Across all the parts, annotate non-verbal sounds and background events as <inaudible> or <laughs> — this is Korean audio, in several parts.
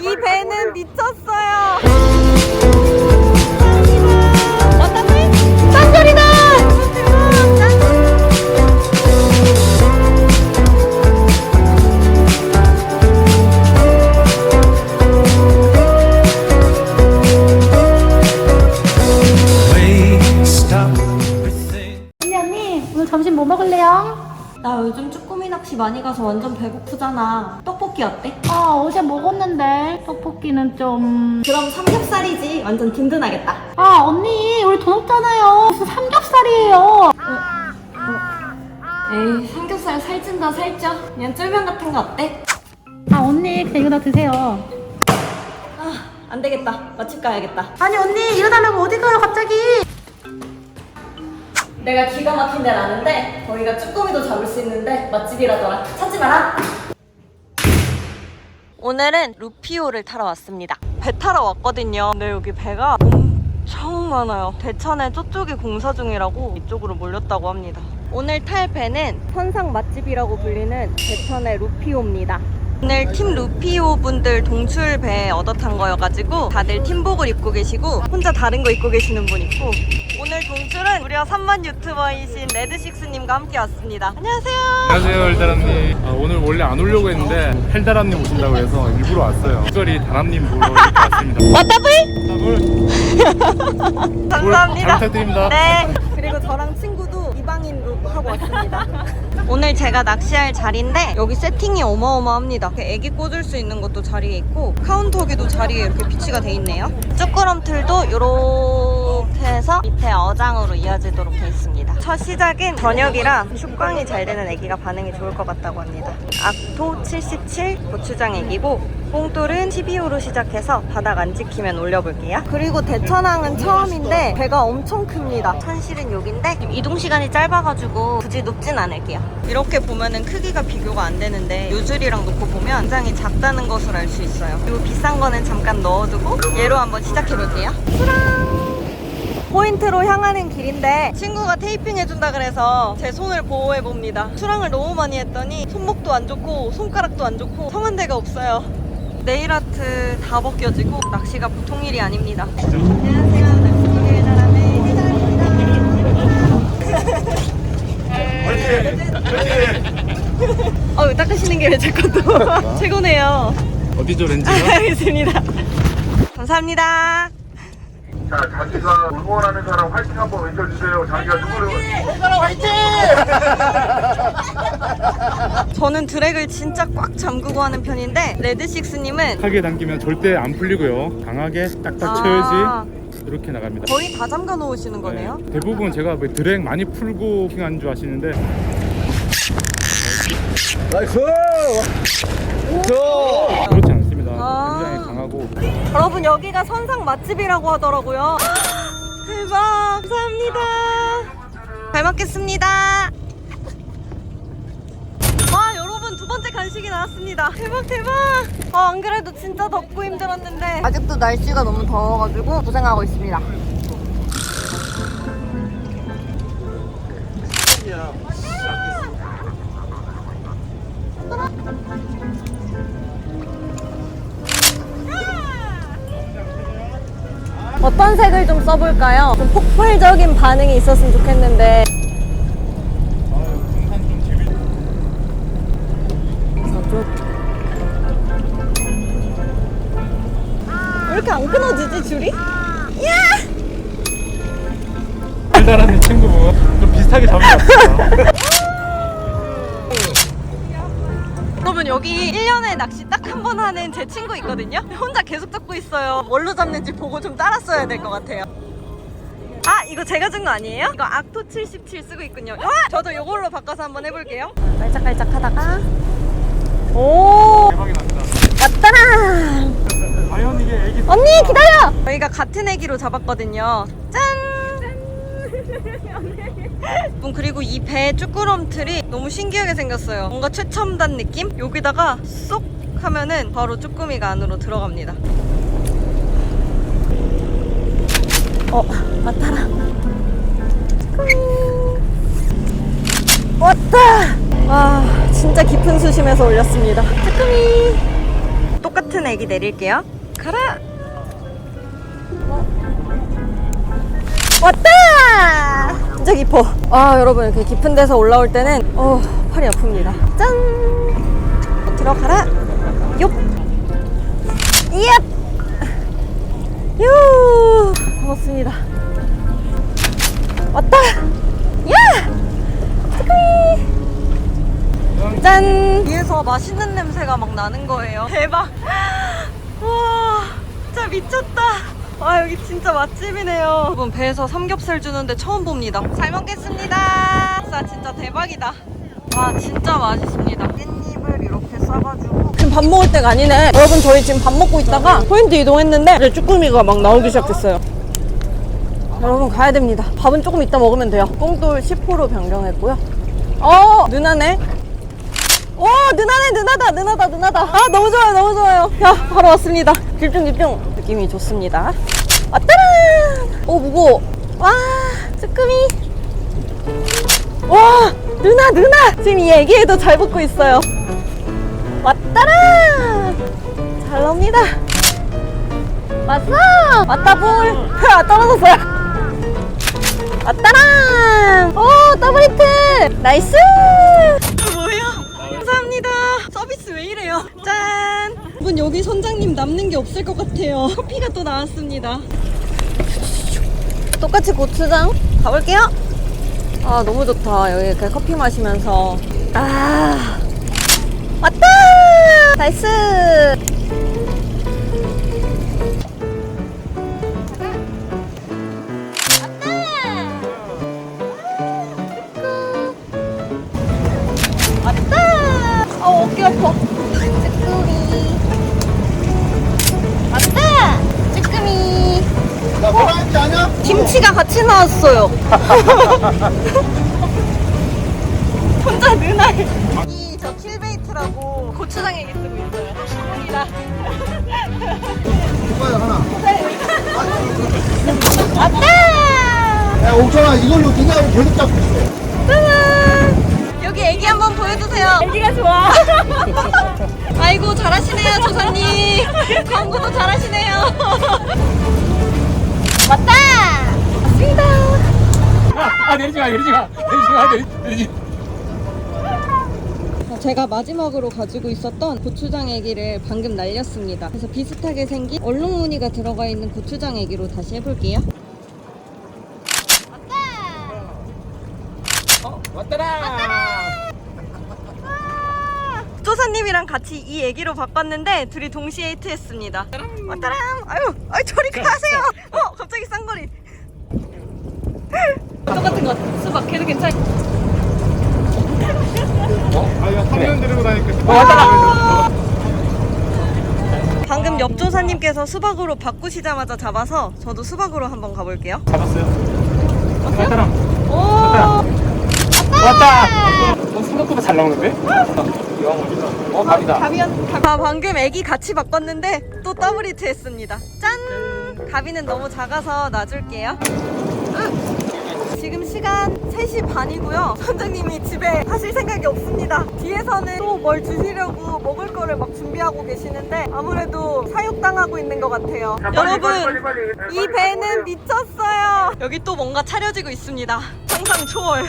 이 배는 미쳤어요. 짠절이다! 언니 언니 오늘 점심 뭐 먹을래요? 나 요즘 쭈 낚시 많이 가서 완전 배고프잖아. 떡볶이 어때? 아 어제 먹었는데 떡볶이는 좀... 그럼 삼겹살이지. 완전 든든하겠다. 아 언니 우리 돈 없잖아요 무슨 삼겹살이에요 에이, 삼겹살 살찐다 살쪄. 그냥 쫄면 같은 거 어때? 아 언니 그냥 이거 다 드세요 아, 안 되겠다. 맛집 가야겠다. 아니 언니 이러다 말고 어디 가요 갑자기 내가 기가 막힌 데를 아는데 거기가 쭈꾸미도 잡을 수 있는데 맛집이라더라. 찾지 마라. 오늘은 루피오를 타러 왔습니다. 배 타러 왔거든요. 근데 여기 배가 엄청 많아요. 대천에 저쪽이 공사 중이라고 이쪽으로 몰렸다고 합니다. 오늘 탈 배는 선상 맛집이라고 불리는 대천의 루피오입니다. 오늘 팀 루피오 분들 동출 배 얻어 탄 거여가지고 다들 팀복을 입고 계시고 혼자 다른 거 입고 계시는 분 있고 오늘 동출은 무려 3만 유튜버이신 레드식스님과 함께 왔습니다. 안녕하세요. 안녕하세요 헬다람님 아, 오늘 원래 안 오려고 했는데 헬다람님 오신다고 해서 일부러 왔어요 특별히 다람님 보러 이렇게 왔습니다 왔다블? 물 감사합니다. 잘 부탁드립니다 네. 그리고 저랑 친구도 이방인 룩 하고 왔습니다. 오늘 제가 낚시할 자리인데 여기 세팅이 어마어마합니다. 이렇게 애기 꽂을 수 있는 것도 자리에 있고 카운터기도 자리에 이렇게 비치가 돼 있네요. 쭈꾸럼틀도 이렇게 해서 밑에 어장으로 이어지도록 돼 있습니다. 첫 시작은 저녁이라 축광이 잘 되는 애기가 반응이 좋을 것 같다고 합니다. 악토 77 고추장 애기고 뽕돌은 12호로 시작해서 바닥 안 지키면 올려볼게요. 그리고 대천항은 처음인데 배가 엄청 큽니다. 천실은 여긴데 이동 시간이 짧아가지고 굳이 높진 않을게요. 이렇게 보면은 크기가 비교가 안 되는데 요줄이랑 놓고 보면 굉장히 작다는 것을 알 수 있어요. 그리고 비싼 거는 잠깐 넣어두고 얘로 한번 시작해볼게요. 포인트로 향하는 길인데 친구가 테이핑 해준다 그래서 제 손을 보호해 봅니다. 수랑을 너무 많이 했더니 손목도 안 좋고 손가락도 안 좋고 성한 데가 없어요. 네일 아트 다 벗겨지고 낚시가 보통 일이 아닙니다. 안녕하세요. 낚시를 잘하는 혜정입니다. 어, 닦으시는 게왜제 것도 <laughs> 최고네요. 어디죠 렌즈가? 알겠습니다. 감사합니다. 자, 자기가 응원하는 사람 화이팅 한번 외쳐주세요. 자기가 누구를 <laughs> 저는 드랙을 진짜 꽉 잠그고 하는 편인데 레드식스님은 하게 당기면 절대 안 풀리고요 강하게 딱딱 아. 쳐야지 이렇게 나갑니다 거의 다 잠가 놓으시는 거네요. 네, 대부분 제가 왜 드랙 많이 풀고 킹한 줄 아시는데 그렇지 않습니다 아. 굉장히 강하고 여러분 여기가 선상 맛집이라고 하더라고요. <gasps> 대박 감사합니다. 잘 먹겠습니다. 두 번째 간식이 나왔습니다. 대박 대박. 아, 안 그래도 진짜 덥고 힘들었는데 아직도 날씨가 너무 더워가지고 고생하고 있습니다. 어떤 색을 좀 써볼까요? 좀 폭발적인 반응이 있었으면 좋겠는데 헬다람님 친구분 좀 비슷하게 잡으셨어요. 여러분 여기 1년에 낚시 딱 한 번 하는 제 친구 있거든요? 혼자 계속 잡고 있어요. 뭘로 잡는지 보고 좀 따랐어야 될 것 같아요. 아 이거 제가 준 거 아니에요? 이거 악토 77 쓰고 있군요. 와! 저도 이걸로 바꿔서 한번 해볼게요. 깔짝깔짝 하다가. 오! 대박이 납니다. 왔다라! 과연 이게 애기 언니 기다려! 저희가 같은 애기로 잡았거든요. 짠! 여러분, 그리고 이배 쭈꾸럼틀이 너무 신기하게 생겼어요. 뭔가 최첨단 느낌? 여기다가 쏙 하면은 바로 쭈꾸미가 안으로 들어갑니다. 어, 왔다라. 쭈꾸미. 왔다! 와, 진짜 깊은 수심에서 올렸습니다. 쭈꾸미. 똑같은 애기 내릴게요. 가라! 어? 왔다! 진짜 깊어. 아, 여러분, 이렇게 깊은 데서 올라올 때는, 어, 팔이 아픕니다. 짠! 들어가라! 요! 옙! 유! 고맙습니다. 왔다! 야! 치크이! 짠! 위에서 맛있는 냄새가 막 나는 거예요. 대박! <gasps> 와, 진짜 미쳤다. 와, 여기 진짜 맛집이네요. 여러분, 배에서 삼겹살 주는데 처음 봅니다. 잘 먹겠습니다. 진짜, 진짜 대박이다. 와, 진짜 맛있습니다. 깻잎을 이렇게 싸가지고. 지금 밥 먹을 때가 아니네. 여러분, 저희 지금 밥 먹고 있다가 포인트 이동했는데 이제 쭈꾸미가 막 나오기 시작했어요. 여러분, 가야 됩니다. 밥은 조금 이따 먹으면 돼요. 꽁돌 10호로 변경했고요. 어, 누나네. 오 느나네 느나다 느나다 느나다. 아 너무 좋아요 너무 좋아요. 야 바로 왔습니다. 집중 집중 느낌이 좋습니다. 왔따란! 오 무거워. 와 쭈꾸미. 와 누나 누나. 지금 이 애기에도 잘 붙고 있어요. 왔따란! 잘 나옵니다. 왔어! 왔다 볼아 떨어졌어요. 왔따란! 오 더블 히트! 나이스. 이래요? 짠! 여러분 여기 선장님 남는 게 없을 것 같아요. 커피가 또 나왔습니다. 똑같이 고추장 가볼게요. 아 너무 좋다. 여기 이렇게 커피 마시면서 아 왔다! 나이스! 왔다! 어, 어깨 아파. 김치가 같이 나왔어요. <laughs> 혼자 느나해. 이저 킬베이트라고 고추장 얘기 쓰고 있어요. 시원이라. 이거야 하나. 왔다! 야 옥천아 이걸로 니하고 계속 잡고 있어. 짜잔! 여기 애기 한번 보여주세요. 애기가 좋아. <laughs> 아이고 잘하시네요 조사님. 광고도 잘하시네요. 내리지 마 내리지 마 내리지 마 내리, 내리지 제가 마지막으로 가지고 있었던 고추장 애기를 방금 날렸습니다. 그래서 비슷하게 생긴 얼룩 무늬가 들어가 있는 고추장 애기로 다시 해볼게요. 조사님이랑 같이 이 애기로 바꿨는데 둘이 동시에 히트했습니다. 왔다람! 아유, 아유 저리 가세요. 어, 갑자기 쌍거리. 똑같은 것 같아. 수박 걔도 괜찮아. 아 이거 화면 들고 다니까 와! 방금 옆조사님께서 수박으로 바꾸시자마자 잡아서 저도 수박으로 한번 가볼게요. 잡았어요 왔다랑 오! 왔다 어, 생각보다 잘 나오는데? 어 갑이다 아, 방금 애기 같이 바꿨는데 또 더블 히트 했습니다. 짠! 가비는 너무 작아서 놔줄게요. 지금 시간 3시 반이고요. 선장님이 집에 가실 생각이 없습니다. 뒤에서는 또 뭘 주시려고 먹을 거를 막 준비하고 계시는데 아무래도 사육당하고 있는 것 같아요. 자, 빨리, 여러분, 빨리, 빨리, 빨리. 네, 이 빨리 배는. 미쳤어요. 여기 또 뭔가 차려지고 있습니다. 상상 초월.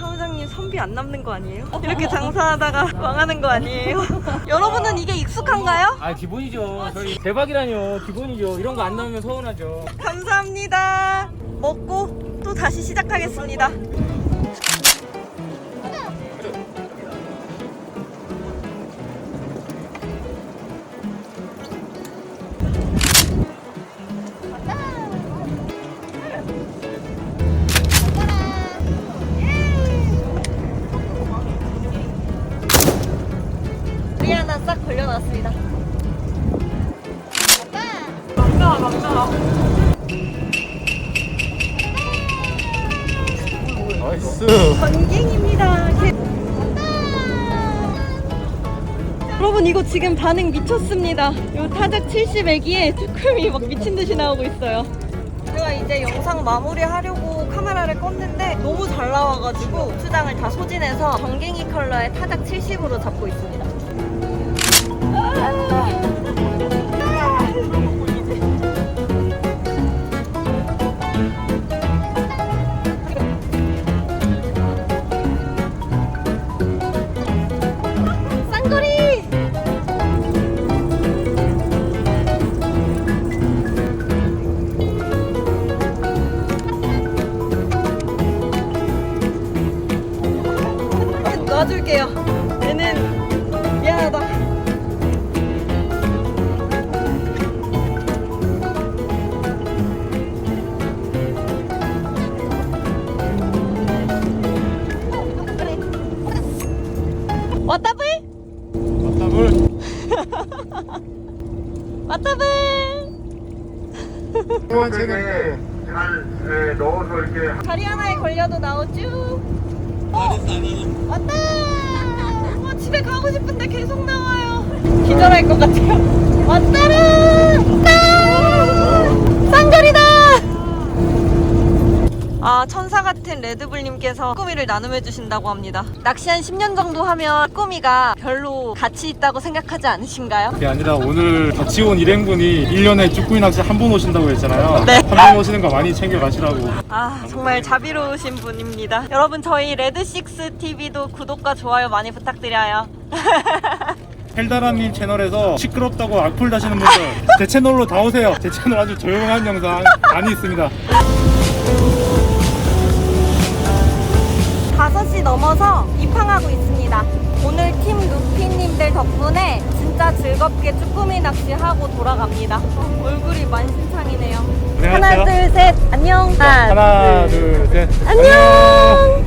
사무장님 선비 안 남는 거 아니에요? 이렇게 장사하다가 망하는 거 아니에요? <laughs> 여러분은 이게 익숙한가요? 아 기본이죠. 저희 대박이라뇨. 기본이죠. 이런 거 안 나오면 서운하죠. 감사합니다. 먹고 또 다시 시작하겠습니다. 우리 하나 싹 걸려놨습니다. 나 이스 전갱입니다. 여러분 이거 지금 반응 미쳤습니다. 요 타작 70 애기에 쭈꾸미 막 미친 듯이 나오고 있어요. 제가 이제 영상 마무리하려고 카메라를 껐는데 너무 잘 나와가지고 고추장을 다 소진해서 전갱이 컬러의 타작 70으로 잡고 있습니다. 아, 놔줄게요. 얘는 미안하다. 왔다블? 왔다블? 왔다블? 그거를 넣어서 이렇게 다리 하나에 걸려도 나오죠? 어? 왔다! 어, 집에 가고 싶은데 계속 나와요. 기절할 것 같아요. 왔다라! 왔다! 쌍거리다! 아, 천사 같은 레드불님께서 꾸미를 나눔해 주신다고 합니다. 낚시 한 10년 정도 하면 꾸미가 별로 가치 있다고 생각하지 않으신가요? 그게 아니라 오늘 같이 온 일행분이 1년에 쭈꾸미 낚시 한 번 오신다고 했잖아요. 네. 한 번 오시는 거 많이 챙겨 가시라고. 아 정말 자비로우신 분입니다. 여러분 저희 레드식스 TV도 구독과 좋아요 많이 부탁드려요. <laughs> 헬다라님 채널에서 시끄럽다고 악플 다시는 분들 제 채널로 다 오세요. 제 채널 아주 조용한 영상 많이 있습니다. 5시 넘어서 입항하고 있습니다. 오늘 팀 루피님들 덕분에 진짜 즐겁게 쭈꾸미 낚시하고 돌아갑니다. 어, 얼굴이 만신창이네요. 하나 안녕하세요. 둘셋 안녕. 하나, 둘, 셋. 안녕.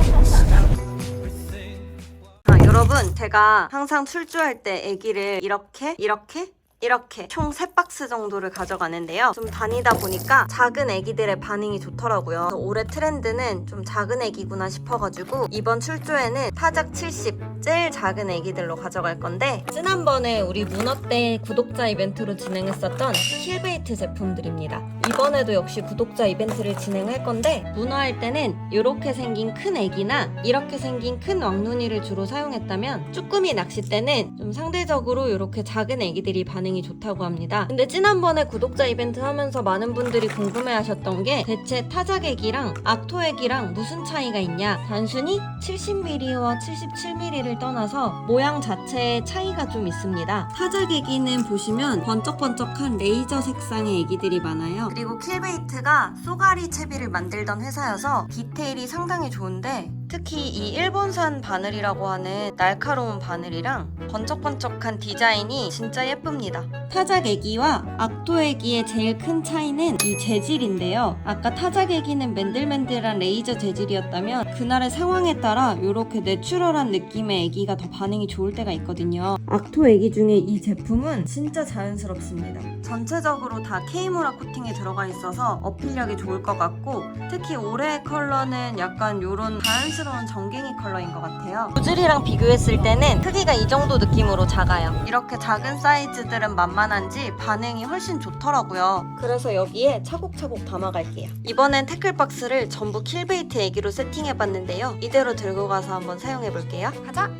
아, 여러분 제가 항상 출조할 때 아기를 이렇게 이렇게 이렇게 총 3박스 정도를 가져가는데요. 좀 다니다 보니까 작은 아기들의 반응이 좋더라고요. 올해 트렌드는 좀 작은 아기구나 싶어가지고 이번 출조에는 타작 70 제일 작은 아기들로 가져갈 건데 지난번에 우리 문어 때 구독자 이벤트로 진행했었던 킬베이트 제품들입니다. 이번에도 역시 구독자 이벤트를 진행할 건데 문어 할 때는 이렇게 생긴 큰 애기나 이렇게 생긴 큰 왕눈이를 주로 사용했다면 쭈꾸미 낚시 때는 좀 상대적으로 이렇게 작은 애기들이 반응이 좋다고 합니다. 근데 지난번에 구독자 이벤트 하면서 많은 분들이 궁금해하셨던 게 대체 타작 애기랑 악토 애기랑 무슨 차이가 있냐? 단순히 70mm와 77mm를 떠나서 모양 자체에 차이가 좀 있습니다. 타작 애기는 보시면 번쩍번쩍한 레이저 색상의 애기들이 많아요. 그리고 킬베이트가 쏘가리 채비를 만들던 회사여서 디테일이 상당히 좋은데 특히 이 일본산 바늘이라고 하는 날카로운 바늘이랑 번쩍번쩍한 디자인이 진짜 예쁩니다. 타작 애기와 악토 애기의 제일 큰 차이는 이 재질인데요. 아까 타작 애기는 맨들맨들한 레이저 재질이었다면 그날의 상황에 따라 이렇게 내추럴한 느낌의 애기가 더 반응이 좋을 때가 있거든요. 악토 애기 중에 이 제품은 진짜 자연스럽습니다. 전체적으로 다 K무라 코팅이 들어가 있어서 어필력이 좋을 것 같고 특히 올해의 컬러는 약간 이런 자연스러운 정갱이 컬러인 것 같아요. 우즐이랑 비교했을 때는 크기가 이 정도 느낌으로 작아요. 이렇게 작은 사이즈들은 만만한지 반응이 훨씬 좋더라고요. 그래서 여기에 차곡차곡 담아갈게요. 이번엔 태클박스를 전부 킬베이트 애기로 세팅해봤는데요. 이대로 들고 가서 한번 사용해볼게요. 가자!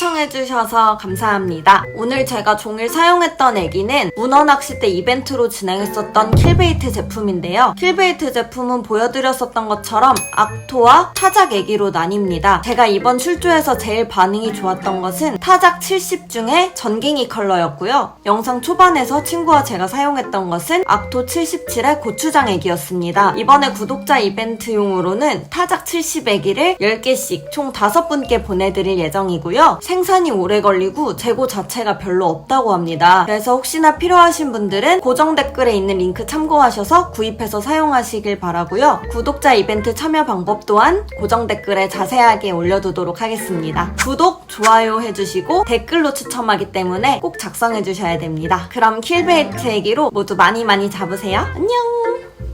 시청해주셔서 감사합니다. 오늘 제가 종일 사용했던 애기는 문어 낚싯대 이벤트로 진행했었던 킬베이트 제품인데요. 킬베이트 제품은 보여드렸었던 것처럼 악토와 타작 애기로 나뉩니다. 제가 이번 출조에서 제일 반응이 좋았던 것은 타작 70 중에 전갱이 컬러였고요. 영상 초반에서 친구와 제가 사용했던 것은 악토 77의 고추장 애기였습니다. 이번에 구독자 이벤트용으로는 타작 70 애기를 10개씩 총 5분께 보내드릴 예정이고요. 생산이 오래 걸리고 재고 자체가 별로 없다고 합니다. 그래서 혹시나 필요하신 분들은 고정 댓글에 있는 링크 참고하셔서 구입해서 사용하시길 바라고요. 구독자 이벤트 참여 방법 또한 고정 댓글에 자세하게 올려두도록 하겠습니다. 구독, 좋아요 해주시고 댓글로 추첨하기 때문에 꼭 작성해 주셔야 됩니다. 그럼 킬베이트 얘기로 모두 많이 많이 잡으세요. 안녕!